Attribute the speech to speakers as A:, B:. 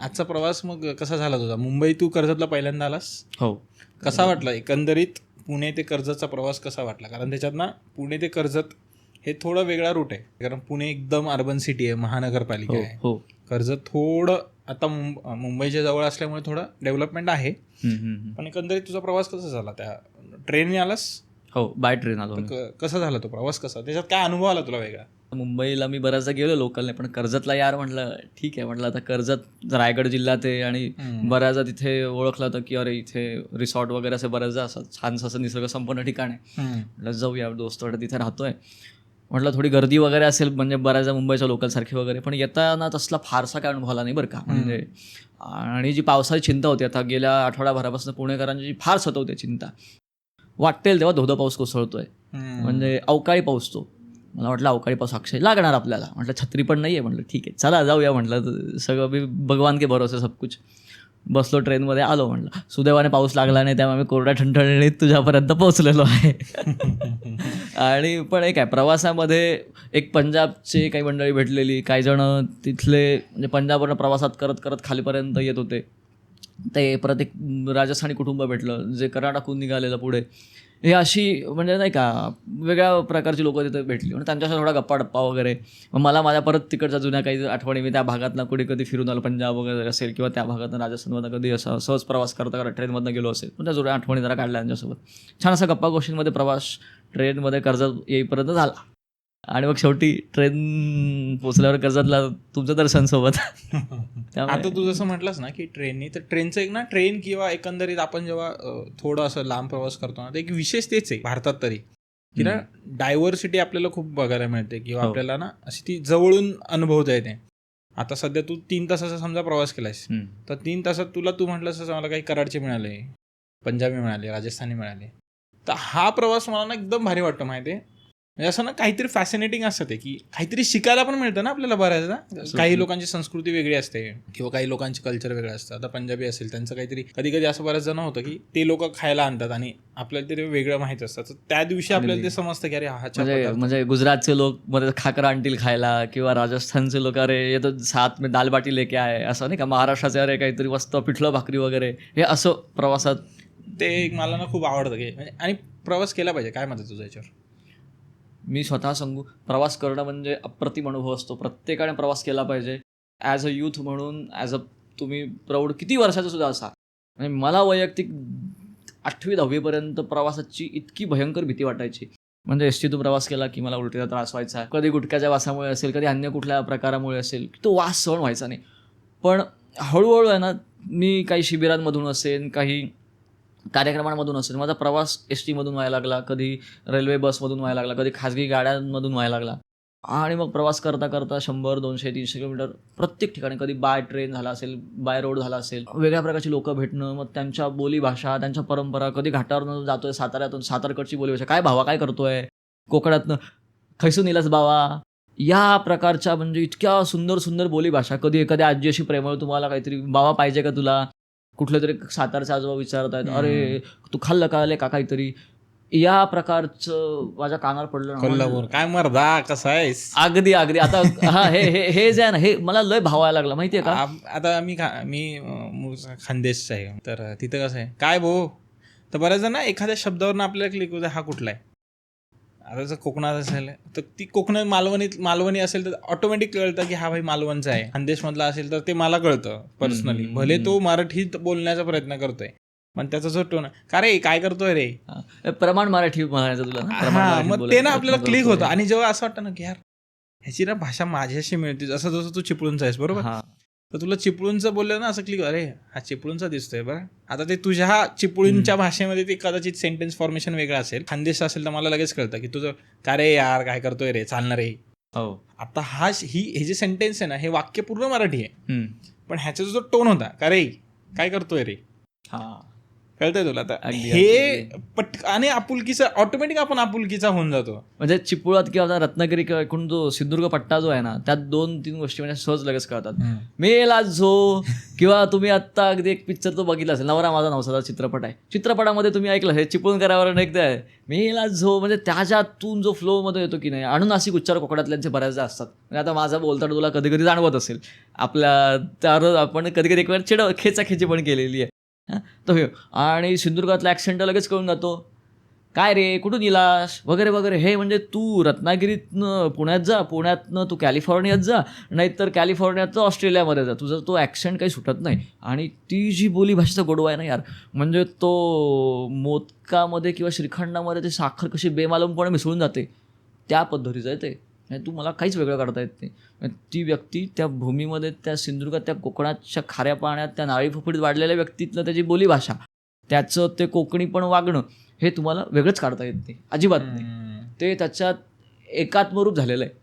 A: आजचा प्रवास मग कसा झाला तुझा? मुंबई तू कर्जतला पहिल्यांदा आलास?
B: हो.
A: कसा वाटला? एकंदरीत पुणे ते कर्जतचा प्रवास कसा वाटला? कारण त्याच्यात ना पुणे ते कर्जत हे थोडं वेगळा रूट आहे. कारण पुणे एकदम अर्बन सिटी आहे महानगरपालिका
B: हो
A: आहे.
B: हो.
A: कर्जत थोडं आता मुंब मुंबईच्या जवळ असल्यामुळे थोडं डेव्हलपमेंट आहे.
B: हम्म, हम्म, हम्म.
A: पण एकंदरीत तुझा प्रवास कसा झाला? त्या ट्रेनने आलास?
B: हो बाय ट्रेन आलो.
A: क- कसा झाला तो प्रवास कसा त्याच्यात काय अनुभव आला तुला वेगळा
B: मुंबईला मी बऱ्याचदा गेलो लोकलने पण कर्जतला यार म्हटलं ठीक आहे म्हटलं आता कर्जत रायगड जिल्ह्यात आहे आणि. बऱ्याचदा तिथे ओळखलं होतं की अरे इथे रिसॉर्ट वगैरे असं बऱ्याचदा असं छानसं असं निसर्ग संपन्न ठिकाण आहे. म्हटलं जाऊया दोस्त वाटत तिथे राहतोय म्हटलं थोडी गर्दी वगैरे असेल म्हणजे बऱ्याचदा मुंबईच्या लोकलसारखी वगैरे पण येताना तसला फारसा काय अनुभव आला नाही बरं का म्हणजे आणि जी पावसाची चिंता होती आता गेल्या आठवड्याभरापासून पुणेकरांची जी फार सतवते चिंता वाटेल तेव्हा धोधो पाऊस कोसळतोय. म्हणजे अवकाळी पाऊस तो. मला वाटलं अवकाळी पाऊस अक्षय लागणार आपल्याला. म्हटलं छत्री पण नाही आहे म्हटलं ठीक आहे. चला जाऊया म्हटलं. तर सगळं मी भगवान के भरोसे सब कुछ. बसलो ट्रेनमध्ये आलो म्हटलं. सुदैवाने पाऊस लागला नाही त्यामुळे मी कोरड्या ठणठणीत तुझ्यापर्यंत पोहोचलेलो आहे. आणि पण एक आहे प्रवासामध्ये एक पंजाबचे काही मंडळी भेटलेली. काही जण तिथले म्हणजे पंजाबवरनं प्रवासात करत करत खालीपर्यंत येत होते. ते परत एक राजस्थानी कुटुंब भेटलं जे कर्नाटकहून निघालेलं पुढे. हे अशी म्हणजे नाही का वेगळ्या प्रकारची लोकं तिथे भेटली. म्हणजे त्यांच्याशी थोडा गप्पा टप्पा वगैरे. मग मला माझ्या परत तिकडच्या जुन्या काही आठवणी मी त्या भागातनं कुठे कधी फिरून आलो पंजाब वगैरे असेल किंवा त्या भागातनं राजस्थानमधनं कधी असं सहज प्रवास करता करता ट्रेनमधनं गेलो असेल पण त्या जुन्या आठवणी जरा काढल्या त्यांच्यासोबत. छान असा गप्पा गोष्टींमध्ये प्रवास ट्रेनमध्ये कर्ज येईपर्यंत झाला. आणि मग शेवटी ट्रेन पोचल्यावर कर्जतला तुमचं दर्शन सोबत
A: आता तू जसं म्हटलंस ना की ट्रेननी तर ट्रेनचं एक ना ट्रेन किंवा एकंदरीत आपण जेव्हा थोडं असं लांब प्रवास करतो ना तर एक विशेष तेच आहे भारतात तरी. की ना डायव्हर्सिटी आपल्याला खूप बघायला मिळते किंवा
B: हो.
A: आपल्याला ना अशी ती जवळून अनुभवता येते. आता सध्या तू तीन तासाचा समजा प्रवास केलायस
B: हम्म.
A: तर तीन तासात तुला तू म्हटलंस मला काही कराडचे मिळाले पंजाबी मिळाले राजस्थानी मिळाले. तर हा प्रवास मला ना एकदम भारी वाटतो माहिती आहे म्हणजे असं ना काहीतरी फॅसिनेटिंग असतं ते की काहीतरी शिकायला पण मिळतं ना आपल्याला बऱ्याचदा. काही लोकांची संस्कृती वेगळी असते किंवा काही लोकांचे कल्चर वेगळं असतं आता पंजाबी असेल त्यांचं काहीतरी कधी कधी असं बऱ्याच जण होतं की ते लोक खायला आणतात आणि आपल्याला ते वेगळं माहिती असतं. तर त्या दिवशी आपल्याला ते समजतं की अरे हा
B: म्हणजे. म्हणजे गुजरातचे लोक मध्ये खाकरा आणतील खायला किंवा राजस्थानचे लोक अरे ये तो साथ में दाल बाटी लेके आहे असं नाही का? महाराष्ट्राचे अरे काहीतरी मस्त पिठलं भाकरी वगैरे हे असं प्रवासात
A: ते मला ना खूप आवडतं की म्हणजे आणि प्रवास केला पाहिजे काय म्हणतात तुझं याच्यावर?
B: मी स्वतः सांगू प्रवास करणं म्हणजे अप्रतिम अनुभव असतो. प्रत्येकाने प्रवास केला पाहिजे. ॲज अ यूथ म्हणून ॲज अ तुम्ही प्रौढ किती वर्षाचा सुद्धा असा म्हणजे मला वैयक्तिक आठवी दहावीपर्यंत प्रवासाची इतकी भयंकर भीती वाटायची. म्हणजे एस टीतून प्रवास केला की मला उलटीचा त्रास व्हायचा. कधी गुटख्याच्या वासामुळे असेल कधी अन्य कुठल्या प्रकारामुळे असेल तो वास सहन व्हायचा नाही. पण हळूहळू आहे ना मी काही शिबिरांमधून असेल काही कार्यक्रमांमधून असेल. माझा प्रवास एस टीमधून व्हायला लागला कधी रेल्वे बसमधून व्हायला लागला कधी खाजगी गाड्यांमधून व्हायला लागला. आणि मग प्रवास करता करता शंभर दोनशे तीनशे किलोमीटर प्रत्येक ठिकाणी कधी बाय ट्रेन झाला असेल बाय रोड झाला असेल वेगळ्या प्रकारची लोकं भेटणं मग त्यांच्या बोलीभाषा त्यांच्या परंपरा कधी घाटावरनं जातोय साताऱ्यातून सातारकडची बोलीभाषा काय भावा काय करतोय? कोकणातनं खैसून इलास बावा. या प्रकारच्या म्हणजे इतक्या सुंदर सुंदर बोलीभाषा कधी एखाद्या आजी अशी प्रेमळ तुम्हाला काहीतरी बाबा पाहिजे का तुला? कुठले तरी सातारचे आजोबा विचारत आहेत अरे तू खाल्लं का आले का काहीतरी या प्रकारचं माझ्या कानावर पडलं.
A: कोल्हापूर. काय मर्दा कसा आहेस?
B: अगदी अगदी. आता हा हे हे हे जे आहे ना हे मला लय भावायला लागलं माहितीये का?
A: आता मी खा मी खानदेशचा आहे. तर तिथं कसं आहे? काय भाऊ तर बऱ्याच जण ना एखाद्या शब्दावरनं आपल्याला क्लिक होतं हा कुठला आहे? आता जर कोकणात असेल तर ती कोकण मालवणीत मालवणी असेल तर ऑटोमॅटिक कळतं की हा भाई मालवणचा आहे. खानदेशमधला असेल तर ते मला कळतं पर्सनली भले तो मराठीत बोलण्याचा प्रयत्न करतोय पण त्याचा जो टोन का रे काय करतोय रे.
B: प्रमाण मराठी म्हणायचं तुला
A: मग ते ना आपल्याला क्लिक. होतं. आणि जेव्हा असं वाटतं ना की यार ह्याची ना भाषा माझ्याशी मिळते जसं जसं तू चिपळूणचा आहेस बरोबर. तर तुला चिपळूणचं बोललं ना असं क्लिक अरे हा चिपळूणचा दिसतोय बरं. आता ते तुझ्या चिपळूणच्या भाषेमध्ये ते कदाचित सेंटेन्स फॉर्मेशन वेगळं असेल. खानदेश असेल तर मला लगेच कळतं की तुझं का रे यार काय करतोय रे चालणार रे.
B: हो.
A: आता हा ही हे जे सेंटेन्स आहे ना हे वाक्य पूर्ण मराठी आहे. पण ह्याचा जो टोन होता का रे काय करतोय रे.
B: हा.
A: कळतंय तुला आता.
B: अगदी,
A: हे पट आणि आपुलकीचा ऑटोमॅटिक आपण आपुलकीचा होऊन जातो.
B: म्हणजे चिपळात किंवा आता रत्नागिरी किंवा एकूण जो सिंधुदुर्ग पट्टा जो आहे ना त्यात दोन तीन गोष्टी म्हणजे सहज लगेच कळतात. मेला जो किंवा तुम्ही आत्ता अगदी एक पिक्चर तो बघितला असेल. नवरा माझा नवसाचा चित्रपट आहे. चित्रपटामध्ये तुम्ही ऐकलं हे चिपळूणकरावर एकदा आहे. मेला झो म्हणजे त्याच्यातून जो फ्लोमध्ये येतो की नाही अनुनासिक उच्चार कोकणातल्यांचे बऱ्याचदा असतात. म्हणजे आता माझा बोलताना तुला कधी कधी जाणवत असेल. आपल्या त्यावर आपण कधी कधी एक वेळ चिड खेचाखेची पण केलेली आहे. हां तर हे आणि सिंधुदुर्गातला ॲक्सेंट लगेच कळून जातो. काय रे कुठून इलास वगैरे वगैरे. हे म्हणजे तू रत्नागिरीतनं पुण्यात जा पुण्यातनं तू कॅलिफोर्नियात जा नाहीतर कॅलिफोर्नियात ऑस्ट्रेलियामध्ये जा. तुझा तो ॲक्सेंट काही सुटत नाही. आणि ती जी बोलीभाषेचा गोडवा आहे ना यार म्हणजे तो मोदकामध्ये किंवा श्रीखंडामध्ये ते साखर कशी बेमालूमपणे मिसळून जाते. त्या पद्धतीचं आहे ते. तू मला काहीच वेगळं काढता येत नाही. म्हणजे ती व्यक्ती त्या भूमीमध्ये त्या सिंधुदुर्गात त्या कोकणाच्या खाऱ्या पाण्यात त्या नाळी फुफडीत वाढलेल्या व्यक्तीतलं त्याची बोलीभाषा त्याचं ते कोकणी पण वागणं हे तुम्हाला वेगळंच काढता येत नाही. अजिबात नाही. ते त्याच्यात एकात्मरूप झालेलं आहे.